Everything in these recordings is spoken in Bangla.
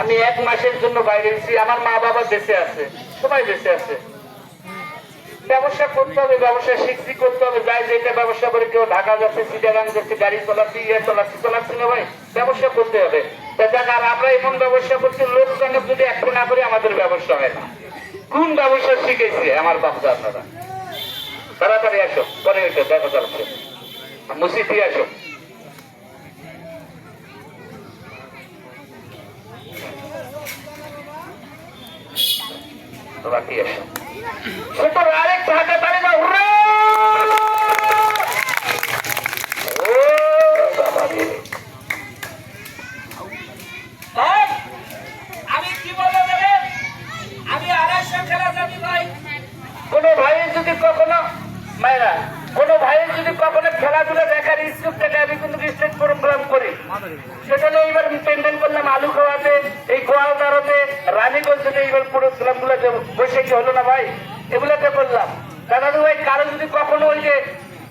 আমি এক মাসের জন্য বাইরে এসেছি। আমার মা বাবা বেঁচে আছে, সবাই বেঁচে আছে। ব্যবসা করতে হবে, ব্যবসা শিখছি, করতে হবে। যাই যেটা ব্যবসা করে কেউ ঢাকা যাচ্ছে সিটাগাং যাচ্ছে, গাড়ি চালাচ্ছি ইয়ে চালাচ্ছি চালাচ্ছি না ভাই, ব্যবসা করতে হবে। আর আমরা এমন ব্যবসা করছি, লোক জনক যদি একটু না করি আমাদের ব্যবসা হয় না। কোন ব্যবসা শিখেছে আমার বাচ্চা আপনারা? তাড়াতাড়ি আসো, পরে এসো, দেখা যাচ্ছে। মুসিদি আসো। বাকি আসো সুপার আরেকটা হাতে তালি দাও। ভাই, আমি কি দেবেন আমি আড়াইশো খেলা জানি ভাই। কোনো ভাইয়ের যদি কখনো মায়েরা কোনো ভাইয়ের যদি কখনো খেলাধুলা দেখার ইচ্ছুক থাকে আমি কিন্তু স্টেজ প্রোগ্রাম করি। সেখানে এইবার পেন্ডেল করলাম আলু খাওয়াতে, এই গোয়ালদারতে রানীগঞ্জে এইবার প্রোগ্রামগুলো কি হলো না ভাই? এগুলোতে করলাম। দাদা ভাই, কারও যদি কখনো ওই যে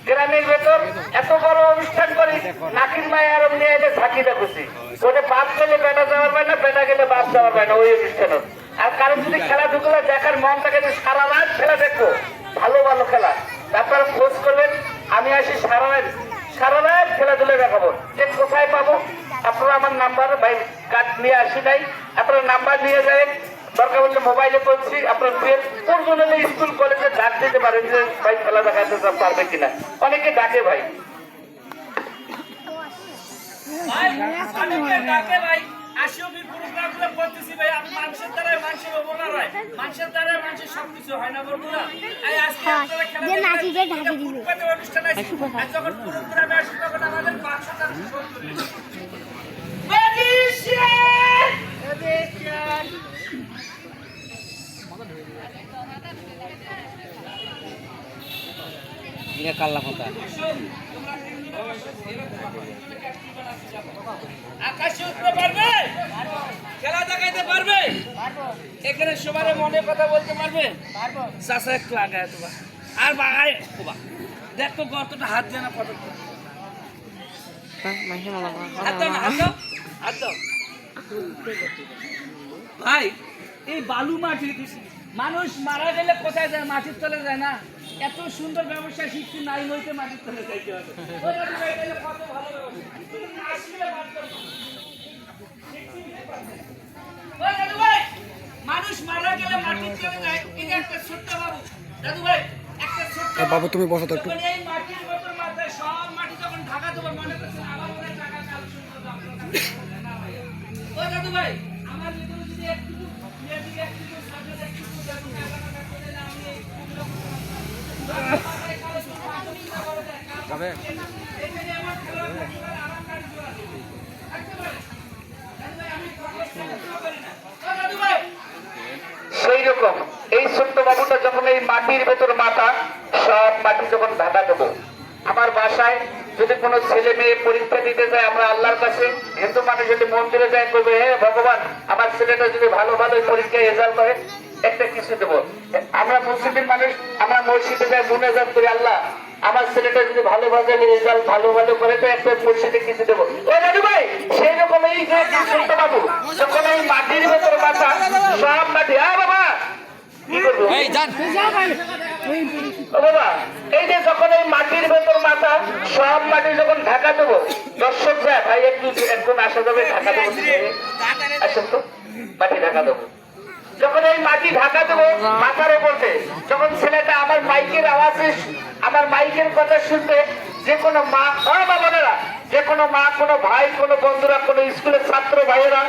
গ্রামের ভেতর এত বড় অনুষ্ঠান করি, নাকির মায়ের আর নিয়ে থাকি দেখছি ওটা বাপ গেলে বেটা যাওয়ার পায় না, বেটা গেলে বাপ যাওয়ার পায় না, ওই অনুষ্ঠানে আর কারও যদি খেলাধুলা দেখার মন থাকে সারা রাত খেলা দেখব, ভালো ভালো খেলা। তারপরে খোঁজ করবেন, আমি আসি সারা রাত। সারা রাত খেলাধুলা দেখাবো। যে কোথায় পাবো? আপনারা আমার নাম্বার, ভাই, কার্ড নিয়ে আসি নাই। আপনারা নাম্বার নিয়ে যাবেন। দরকার বললে মোবাইলে করছি। আপনার কোন জন্য স্কুল, কলেজে ডাক দিতে পারেন যে, ভাই, খেলা দেখাতে পারবে কিনা। অনেকে ডাকে, ভাই। আসিও প্রোগ্রাম করতেছি ভাই, আমি মানুষের দ্বারাই মানুষের মানুষের দ্বারাই মানুষের সবকিছু হয় না বন্ধুরা। এই আজকে হ্যাঁ, আপনারা খেলা দেখবেন, অনুষ্ঠান আছে। আর যখন প্রোগ্রামে আসি তখন আমাদের পাঁচশো টাকা ম্যাজিশিয়ান আকাশে উঠতে পারবে? খেলা দেখাইতে পারবে? এখানে সবার মনে কথা বলতে পারবে? চাষা একটু আগায় তোমার আর বাগায় তোমার দেখ তো গর্তটা হাত দেয় না দাও। ভাই, এই বালু মাটি মানুষ মারা গেলে কোথায় যায়? মাটির তলে যায় না? এত সুন্দর ব্যবসা শিখছি নাই হইতে মাটির তলে যাইতে হবে কত ভালো মানুষ মারা গেলে মাটির যায় একটা ছোট্ট বাবু দাদু ভাই একটা ছোট্ট বাবু, তুমি বসো তো একটু। এই মাটির মতো মাথায় সব মাটি যখন ঢাকা দেবো মনে করছেন আমার মনে টাকা কাল শুনতে হবে আপনার কাছে। না ভাই। ও দাদু ভাই আমার ভিতরে যদি একটু একটু সামনে একটু দাদু ভাই, আমার কথা শুনে না, আমি এই ভাই সেই রকম, এই ছোট্ট বাবুটা যখন এই মাটির ভেতর মাথা, সব মাটি যখন ঢাকা দেবো। আমার বাসায় যদি কোনো ছেলে মেয়ে পরীক্ষা দিতে যায় আমরা আল্লাহর কাছে, হিন্দু মানুষ যদি মন্দিরে যায় করবে হে ভগবান, আমার ছেলেটা যদি ভালো ভালো পরীক্ষায় রেজাল্ট করে, একটা কিছু দেবো। আমরা মুসলিম মানুষ, আমরা মসজিদে যাই মুনাজাত করি আল্লাহ আমার ছেলেটা যদি ভালো ভালো রেজাল্ট ভালো ভালো করে তো একটা মসজিদে কিছু দেবো ও ভাই সেই রকম এই যে ছোট্ট বাবু যখন এই মাটির ভেতর মাথা সব মাটি হ্যাঁ বাবা কি করব বাবা এই যে যখন এই মাটির ভেতর মাথা সব মাটি যখন ঢাকা দেবো দর্শক যায় ভাই একটু একজন আসা যাবে ঢাকা দেবো আসেন তো মাটি ঢাকা দেবো যখন এই মাটি ঢাকা দেবো মাথার যখন ছেলেটা আমার মাইকের আওয়াজে আমার মাইকের কথা শুনবে যে কোনো মা বোনেরা, যে কোনো মা, কোনো ভাই, কোনো বন্ধুরা, কোনো স্কুলের ছাত্র ভাইয়েরা,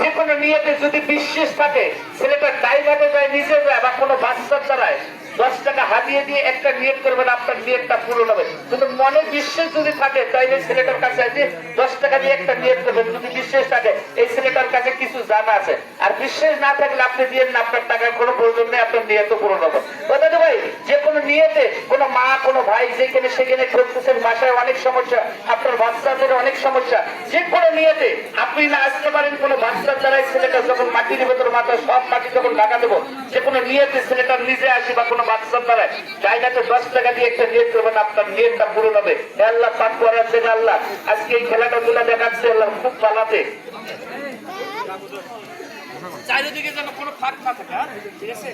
যে কোনো নিয়েতে যদি বিশ্বাস থাকে, ছেলেটা ড্রাইভারে যায় নিজে যায় বা কোনো বাচ্চা চালায় দশ টাকা হাতিয়ে দিয়ে একটা নিয়ত করবেন, আপনার নিয়তটা পূরণ হবে। কিন্তু মনে বিশ্বাস যদি থাকে, তাইলে ছেলেটার কাছে আছে দশ টাকা দিয়ে একটা নিয়ত করবেন, যদি বিশ্বাস থাকে, এই ছেলেটার কাছে কিছু জানা আছে। আর বিশ্বাস না থাকলে আপনি দিয়ে না, আপনার টাকার কোনো প্রয়োজন নেই, আপনার নিয়ত পূরণ হবে। কথা তো ভাই যে কোনো নিয়তে, কোনো মা, কোনো ভাই যেখানে সেখানে ঢুকতেছেন বাসায় অনেক সমস্যা, আপনার বাচ্চাদের অনেক সমস্যা। যে কোনো নিয়তে, আপনি না আসতে পারেন, কোনো বাচ্চার দ্বারাই ছেলেটা যখন মাটির ভেতর মাথা সব মাটি যখন ঢাকা দেবো, যে কোনো নিয়তে ছেলেটা নিজে আসি বা কোনো বাচ্চা দ্বারা চাইনাতে দশ টাকা দিয়ে একটা নিয়ে করবেন আপনার নিয়তটা পূরণ হবে। আল্লাহ পাক করার থেকে আল্লাহ। আজকে এই খেলাটা গুলা দেখাচ্ছে আল্লাহ খুব পালাতে। চারিদিকে যেন কোনো ফাঁক না থাকে হ্যাঁ? ঠিক আছে?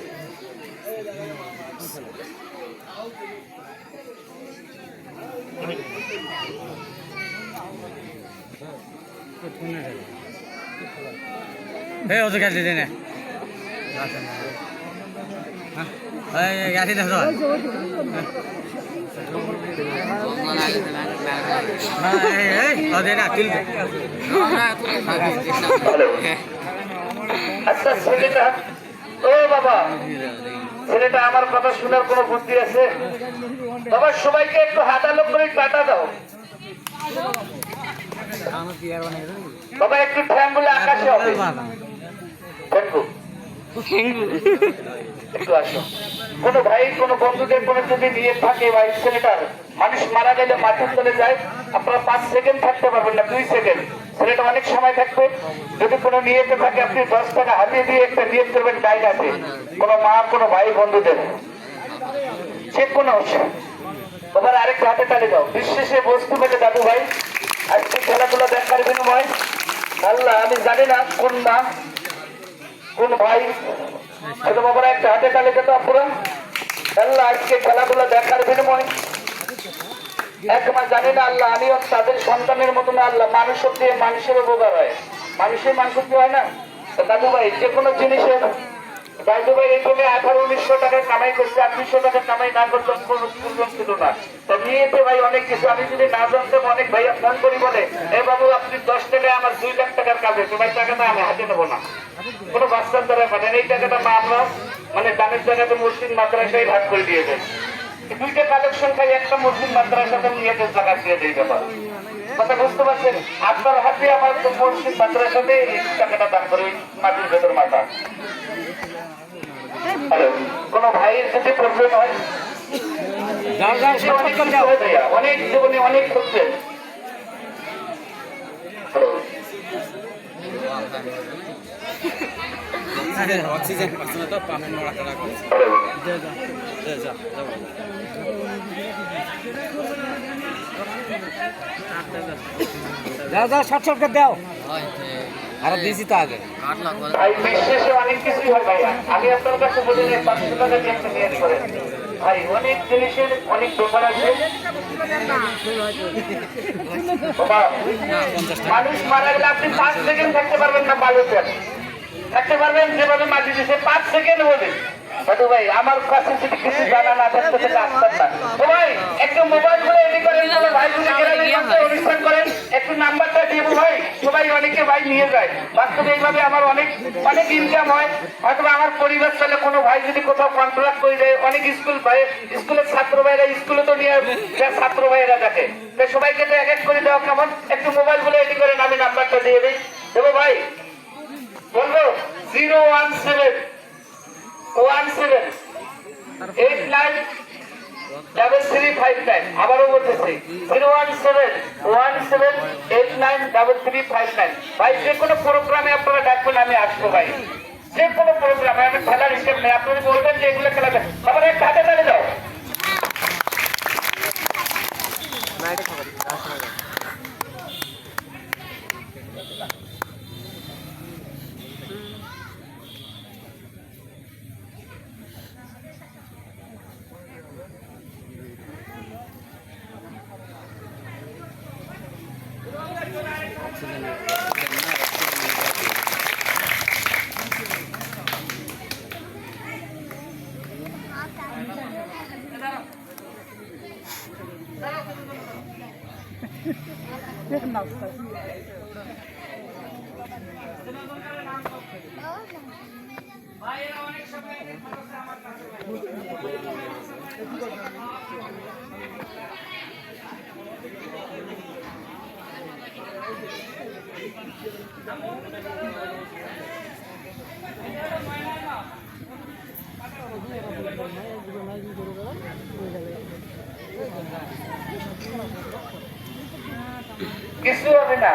এই ওদের কাছে দিনে গাড়ি দেখো ওদের না। আচ্ছা ছেলেটা ও বাবা ছেলেটা আমার কথা শোনার কোনো বুদ্ধি আছে? বাবা সবাইকে একটু হাতালো করে কাটা দাও। বাবা একটু ঠ্যাঙ্গুলো আকাশে হবে। একটু ভাই, কোন বন্ধুদের কোনো যদি নিয়ে থাকে বা ছেলেটার, মানুষ মারা গেলে মাটির চলে যায়, আপনারা পাঁচ সেকেন্ড থাকতে পারবেন না, দুই সেকেন্ড। হাতে তালি দাও। বিশ্বাসে দাদু ভাই, আজকে খেলাধুলা দেখার বিনিময়। আল্লাহ, আমি জানি না কোন মা কোন হাতে তালি খেলাধুলা দেখার বিনিময়। এক মা জানি না আল্লাহ আমিও তাদের সন্তানের মতো না আল্লাহ মানুষের দিয়ে মানুষের উপকার হয়। মানুষের মানুষ কি হয় না? দাদু ভাই, যে কোনো জিনিসের দাদু ভাই এখানে আঠারো, উনিশশো টাকা কামাই করছে আটত্রিশশো টাকা কামাই না ছিল না। তো নিয়েতে ভাই অনেক কিছু। আমি যদি না জানতাম, অনেক ভাইয়া ফোন করি বলে, এ বাবু, আপনি দশ টাকায় আমার দুই লাখ টাকার কাজ হয়েছে, ভাই টাকাটা আমি হাতে নেব না। কোনো বাচ্চার দ্বারা মানে এই টাকাটা মা আমরা মানে দানের জায়গাতে মুসলিম মাদ্রাসায় ভাগ করে দিয়ে দেয় দুইটা কালেকশন খাই একটা মুসলিম মাদ্রাসাতে নিয়ে জায়গা দিয়ে দিই ব্যাপার। কথা বুঝতে পারছেন? আপনার হাতে আমার তো মুসলিম মাদ্রাসাতে এই টাকাটা দান করে মাটির ভেতর মাথা। কোন ভাইয়ের যদি প্রবলেম হয়? অনেক জীবনে অনেক করছেন অক্সিজেন পাচ্ছে না তো চড়া করে হ্যালো যা যা যাও যাও শর্ট শর্ট করে দাও আরও দিয়েছি তো আগে ভাই বিশ্বাসে অনেক কিছুই হয় ভাইয়া আমি আপনার কাছে বলি যে পাঁচশো টাকা দিয়ে একটা নিয়ে করেন ভাই অনেক জিনিসের অনেক ব্যাপার আছে। বাবা, মানুষ মারা গেলে আপনি পাঁচ সেকেন্ড থাকতে পারবেন না বালুতে। থাকতে পারবেন যেভাবে মাটি দিচ্ছে পাঁচ সেকেন্ড বলে। দাদু ভাই আমার কাছে যদি কিছু জানা না থাকতে সেটা আসতাম না। তো ভাই একটু মোবাইলগুলো এডি করেন ভাই যদি অনুষ্ঠান করেন একটু নাম্বারটা দিব ভাই সবাই অনেকে ভাই নিয়ে যায়। বাস্তবে এইভাবে আমার অনেক অনেক ইনকাম হয়। হয়তো আমার পরিবার চলে কোনো ভাই যদি কোথাও কন্ট্রাক্ট করে দেয় অনেক স্কুল ভাই স্কুলের ছাত্র ভাইরা স্কুলে তো নিয়ে ছাত্র ভাইরা দেখে। তো সবাইকে তো এক এক করে দেওয়া কেমন? একটু মোবাইলগুলো এডি করেন আমি নাম্বারটা দিয়ে দিই। দেবো ভাই বলব zero one seven one seven eight nine double three five nine আবারও বলতেছি zero one seven one seven eight nine double three five nine ভাই, যে কোনো প্রোগ্রামে আপনারা ডাকবেন, আমি আসব, ভাই। যে কোনো প্রোগ্রামে আমি খেলার হিসেবে নেই। আপনি বলবেন যে এগুলো খেলাবেন আবার এক হাতে তালে দাও ভাইয়েরা অনেক সময় আমার কাছে কিছু হবে না